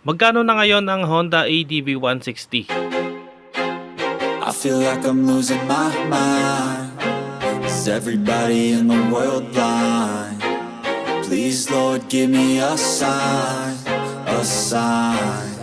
Magkano na ngayon ang Honda ADV 160? I feel like I'm losing my mind. Is everybody in the world blind? Please, Lord, give me a sign, a sign.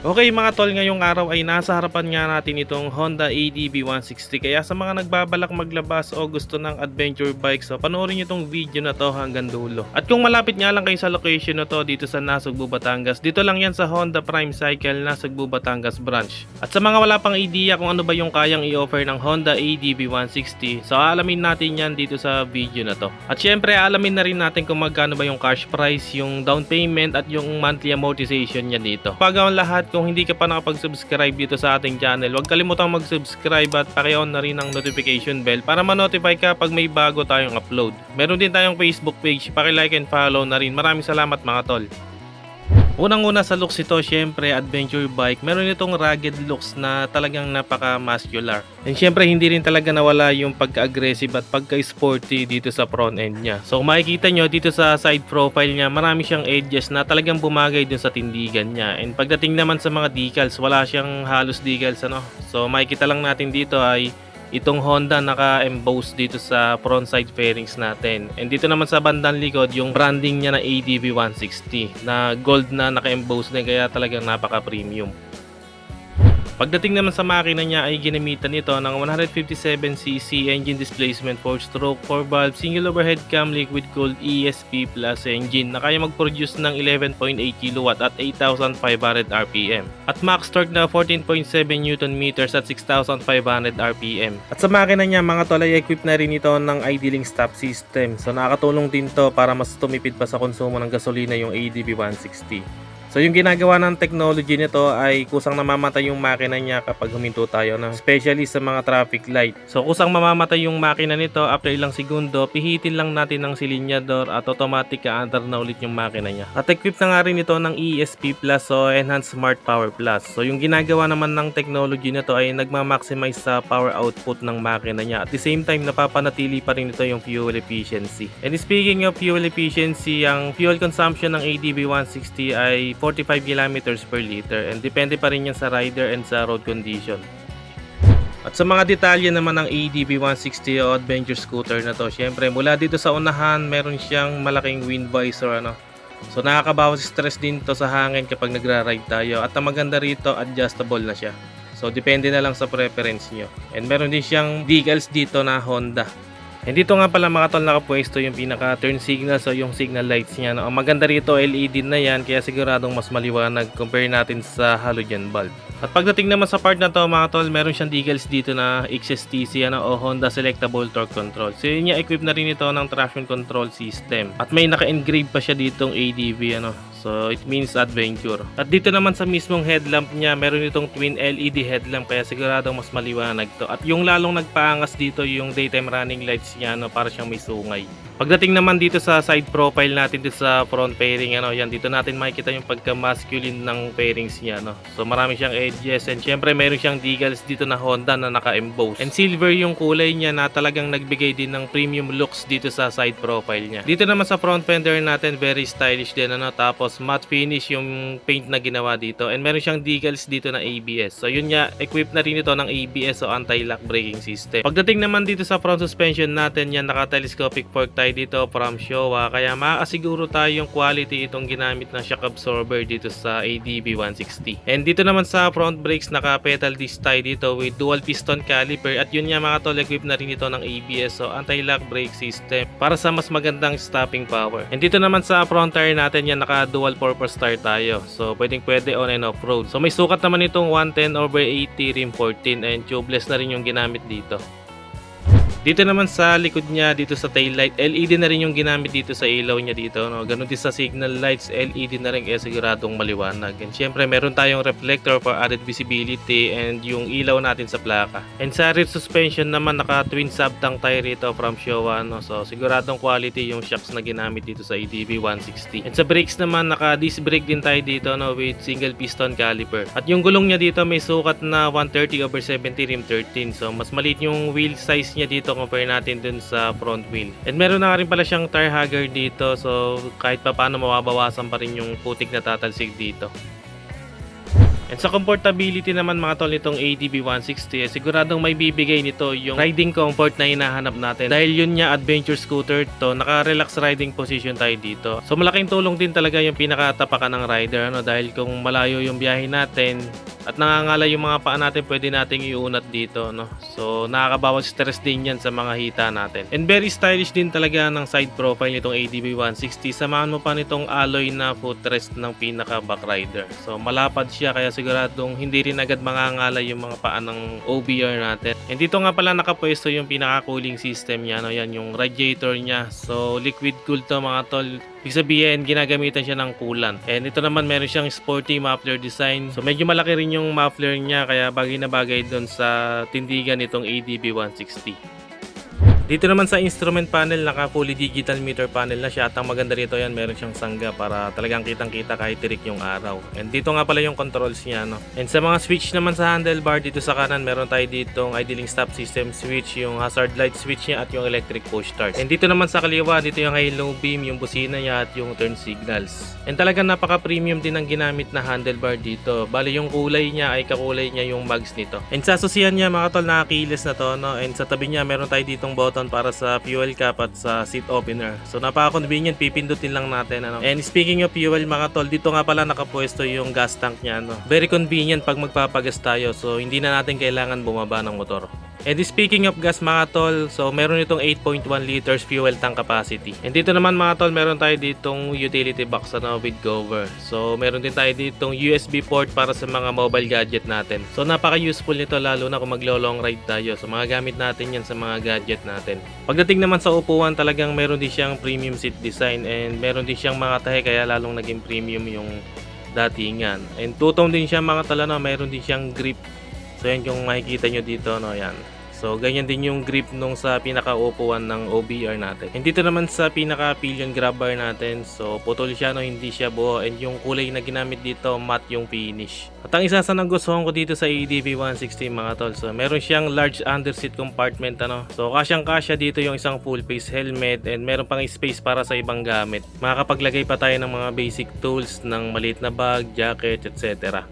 Okay mga tol, ngayong araw ay nasa harapan nga natin itong Honda ADV 160 kaya sa mga nagbabalak maglabas o gusto ng adventure bike so panoorin nyo itong video na to hanggang dulo. At kung malapit nga lang kayo sa location na to dito sa Nasugbu, Batangas, dito lang yan sa Honda Prime Cycle Nasugbu, Batangas branch. At sa mga wala pang idea kung ano ba yung kayang i-offer ng Honda ADV 160 so aalamin natin yan dito sa video na to. At syempre aalamin na rin natin kung magkano ba yung cash price, yung down payment at yung monthly amortization niya dito. Pag ang lahat kung hindi ka pa nakapag-subscribe dito sa ating channel, huwag kalimutang mag-subscribe at paki-on na rin ang notification bell para ma-notify ka pag may bago tayong upload. Meron din tayong Facebook page, paki-like and follow na rin. Maraming salamat mga tol. Unang-una sa looks ito, syempre adventure bike. Meron itong rugged looks na talagang napaka-muscular. And syempre hindi rin talaga nawala yung pagka-aggressive at pagka-sporty dito sa front end niya. So makikita nyo dito sa side profile niya, marami siyang edges na talagang bumagay dun sa tindigan niya. And pagdating naman sa mga decals, wala siyang halos decals ano. So makikita lang natin dito ay itong Honda naka-emboss dito sa front side fairings natin. And dito naman sa bandang likod, yung branding niya na ADV 160 na gold na naka-emboss din kaya talagang napaka-premium. Pagdating naman sa makina niya ay ginamitan ito ng 157cc engine displacement 4-stroke 4-valve single overhead cam liquid cooled ESP plus engine na kaya mag-produce ng 11.8 kW at 8,500 RPM at max torque na 14.7 Nm at 6,500 RPM. At sa makina niya mga tol ay equipped na rin ito ng idling stop system so nakakatulong din to para mas tumipid pa sa konsumo ng gasolina yung ADV 160. So yung ginagawa ng technology nito ay kusang namamatay yung makina niya kapag huminto tayo na especially sa mga traffic light. So kusang mamamatay yung makina nito after ilang segundo, pihitin lang natin ng silinyador at automatic ka-under na ulit yung makina niya. At equipped na nga rin ito ng ESP Plus o Enhanced Smart Power Plus. So yung ginagawa naman ng technology nito ay nagma-maximize sa power output ng makina niya. At the same time napapanatili pa rin ito yung fuel efficiency. And speaking of fuel efficiency, ang fuel consumption ng ADV 160 ay 45 kilometers per liter and depende pa rin yan sa rider and sa road condition. At sa mga detalye naman ng ADV 160 o adventure scooter na to, syempre mula dito sa unahan, meron siyang malaking wind visor ano. So nakakabawas stress din to sa hangin kapag nagra-ride tayo at ang maganda rito adjustable na siya. So depende na lang sa preference nyo. And meron din siyang decals dito na Honda. And dito nga pala mga tol nakapwesto yung pinaka turn signal so yung signal lights niya. No? Ang maganda rito LED na yan kaya siguradong mas maliwanag compare natin sa halogen bulb. At pagdating naman sa part na to mga tol, meron siyang decals dito na XSTC ano, o Honda Selectable Torque Control. So yun niya equip na rin ito ng traction control system. At may naka-engrave pa siya ditong ADV ano. So it means adventure. At dito naman sa mismong headlamp niya, meron itong twin LED headlamp kaya siguradong mas maliwanag to. At yung lalong nagpaangas dito yung daytime running lights niya no, para siyang may sungay. Pagdating naman dito sa side profile natin dito sa front fairing ano, yan dito natin makikita yung pagka-masculine ng fairings niya no. So marami siyang edges and syempre meron siyang decals dito na Honda na naka-emboss. And silver yung kulay niya na talagang nagbigay din ng premium looks dito sa side profile niya. Dito naman sa front fender natin very stylish din ano tapos matte finish yung paint na ginawa dito and meron siyang decals dito na ABS. So yun nga equipped na rin ito ng ABS o anti-lock braking system. Pagdating naman dito sa front suspension natin yan naka-telescopic fork tayo dito from Showa kaya makakasiguro tayo yung quality itong ginamit na shock absorber dito sa ADV 160. And dito naman sa front brakes naka pedal disc tayo dito with dual piston caliper at yun nga mga tol equipped na rin ito ng ABS o anti-lock brake system para sa mas magandang stopping power. And dito naman sa front tire natin yan naka dual purpose tire tayo. So pwedeng pwede on and off road. So may sukat naman itong 110 over 80 rim 14 and tubeless na rin yung ginamit dito. Dito naman sa likod niya, dito sa tail light, LED na rin yung ginamit dito sa ilaw niya dito. No? Ganun din sa signal lights, LED na rin kaya siguradong maliwanag. And syempre, meron tayong reflector for added visibility and yung ilaw natin sa plaka. And sa rear suspension naman, naka twin sub tank tire rito from Showa. No? So siguradong quality yung shocks na ginamit dito sa ADV 160. And sa brakes naman, naka disc brake din tayo dito no? with single piston caliper. At yung gulong niya dito may sukat na 130 over 70 rim 13. So mas maliit yung wheel size niya dito dito compare natin dun sa front wheel. And meron na nga rin pala siyang tire hugger dito so kahit pa paano mababawasan pa rin yung putik na tatalsik dito. And sa comfortability naman mga tol nitong ADB 160, eh, siguradong may bibigay nito yung riding comfort na hinahanap natin. Dahil yun niya adventure scooter to, naka-relax riding position tayo dito. So malaking tulong din talaga yung pinakatapakan ng rider ano dahil kung malayo yung biyahe natin at nangangala yung mga paa natin, pwede nating iunat dito no. So nakakabawas stress din yan sa mga hita natin. And very stylish din talaga ng side profile nitong ADB 160. Samahan mo pa nitong alloy na footrest ng pinaka back rider. So malapad siya kaya siguradong hindi rin agad mangangala yung mga paa ng OBR natin. And dito nga pala nakapwesto yung pinaka cooling system niya. No? Yan yung radiator niya. So liquid cool to mga tol. Ibig sabihin, ginagamitan siya ng coolant. And ito naman, meron siyang sporty muffler design. So medyo malaki rin yung muffler niya, kaya bagay na bagay doon sa tindigan nitong ADB 160. Dito naman sa instrument panel, naka fully digital meter panel na siya at ang maganda rito yan, meron siyang sangga para talagang kitang-kita kahit tirik yung araw. And dito nga pala yung controls niya, no. And sa mga switch naman sa handlebar dito sa kanan, meron tayo ditong idling stop system switch, yung hazard light switch niya at yung electric push start. And dito naman sa kaliwa, dito yung high low beam, yung busina niya at yung turn signals. And talagang napaka-premium din ang ginamit na handlebar dito. Bali yung kulay niya ay kakulay niya yung mags nito. And sa susiyan niya mga tol, nakakilis na to, no. And sa tabi niya, meron tayo ditong button para sa fuel cap at sa seat opener. So napaka-convenient, pipindutin lang natin ano. And speaking of fuel mga tol, dito nga pala nakapwesto yung gas tank niya no. Very convenient pag magpapagas tayo. So hindi na natin kailangan bumaba ng motor. And speaking of gas mga tol, so meron itong 8.1 liters fuel tank capacity. And dito naman mga tol, meron tayo ditong utility box ano, with cover. So meron din tayo ditong USB port para sa mga mobile gadget natin. So napaka-useful nito lalo na kung maglo-long ride tayo. So mga gamit natin yan sa mga gadget natin. Pagdating naman sa upuan, talagang meron din siyang premium seat design and meron din siyang mga tahe kaya lalong naging premium yung datingan. And tutong din siya mga tala na meron din siyang grip So yan yung makikita nyo dito, no, yan. So ganyan din yung grip nung sa pinaka-upuan ng OBR natin. And dito naman sa pinaka-pillion grab bar natin, so putol siya, no, hindi siya buo. And yung kulay na ginamit dito, matte yung finish. At ang isa sa nagustuhan ko dito sa ADV 160 mga tol, so meron siyang large underseat compartment, ano. So kasyang kasya dito yung isang full face helmet and meron pang space para sa ibang gamit. Makakapaglagay pa tayo ng mga basic tools ng maliit na bag, jacket, etc.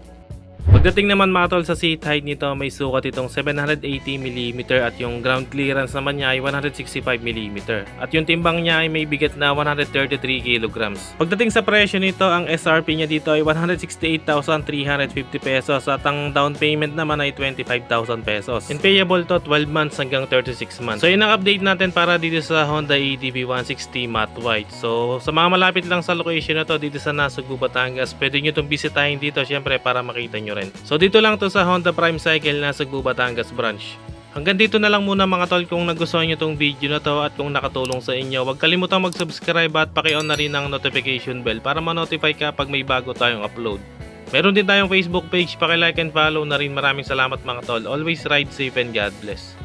Pagdating naman mga tol sa seat height nito, may sukat itong 780mm at yung ground clearance naman niya ay 165mm. At yung timbang niya ay may bigat na 133 kg. Pagdating sa presyo nito, ang SRP niya dito ay 168,350 pesos at ang down payment naman ay 25,000 pesos. And payable to 12 months hanggang 36 months. So yun ang update natin para dito sa Honda ADV 160 matte white. So sa mga malapit lang sa location na to dito sa Nasugbu, Batangas, pwede nyo itong bisitahin dito syempre para makita nyo rin. So dito lang to sa Honda Prime Cycle na Cebu, Batangas branch. Hanggang dito na lang muna mga tol kung nagustuhan nyo tong video na to at kung nakatulong sa inyo. Huwag kalimutang mag-subscribe at paki-on na rin ang notification bell para ma-notify ka pag may bago tayong upload. Meron din tayong Facebook page, paki-like and follow na rin. Maraming salamat mga tol. Always ride safe and God bless.